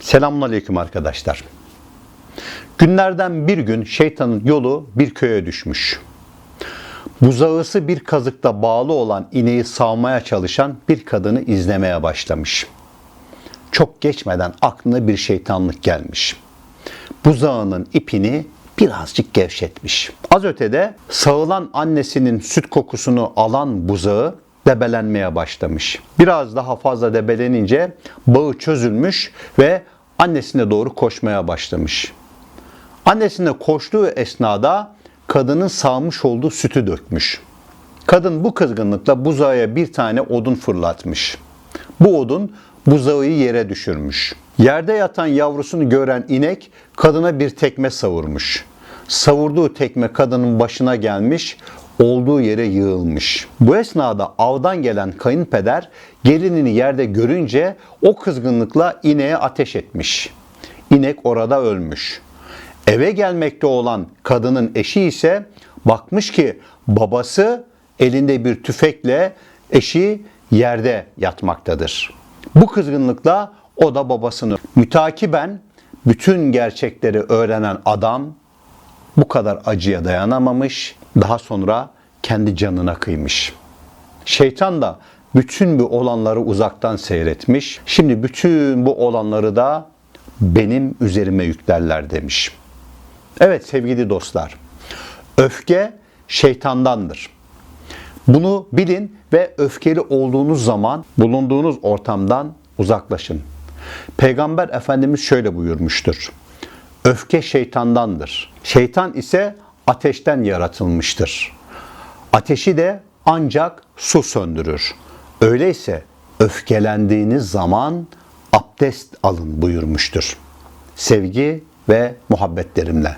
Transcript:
Selamünaleyküm arkadaşlar. Günlerden bir gün şeytanın yolu bir köye düşmüş. Buzağısı bir kazıkta bağlı olan ineği sağmaya çalışan bir kadını izlemeye başlamış. Çok geçmeden aklına bir şeytanlık gelmiş. Buzağının ipini birazcık gevşetmiş. Az ötede sağılan annesinin süt kokusunu alan buzağı debelenmeye başlamış. Biraz daha fazla debelenince bağı çözülmüş ve annesine doğru koşmaya başlamış. Annesine koştuğu esnada kadının sağmış olduğu sütü dökmüş. Kadın bu kızgınlıkla buzağıya bir tane odun fırlatmış. Bu odun buzağı yere düşürmüş. Yerde yatan yavrusunu gören inek kadına bir tekme savurmuş. Savurduğu tekme kadının başına gelmiş, olduğu yere yığılmış. Bu esnada avdan gelen kayınpeder gelinini yerde görünce o kızgınlıkla ineğe ateş etmiş. İnek orada ölmüş. Eve gelmekte olan kadının eşi ise bakmış ki babası elinde bir tüfekle eşi yerde yatmaktadır. Bu kızgınlıkla o da babasını mütakiben bütün gerçekleri öğrenen adam bu kadar acıya dayanamamış, daha sonra kendi canına kıymış. Şeytan da bütün bu olanları uzaktan seyretmiş. Şimdi bütün bu olanları da benim üzerime yüklerler demiş. Evet sevgili dostlar. Öfke şeytandandır. Bunu bilin ve öfkeli olduğunuz zaman bulunduğunuz ortamdan uzaklaşın. Peygamber Efendimiz şöyle buyurmuştur. Öfke şeytandandır. Şeytan ise ateşten yaratılmıştır. Ateşi de ancak su söndürür. Öyleyse öfkelendiğiniz zaman abdest alın buyurmuştur. Sevgi ve muhabbetlerimle.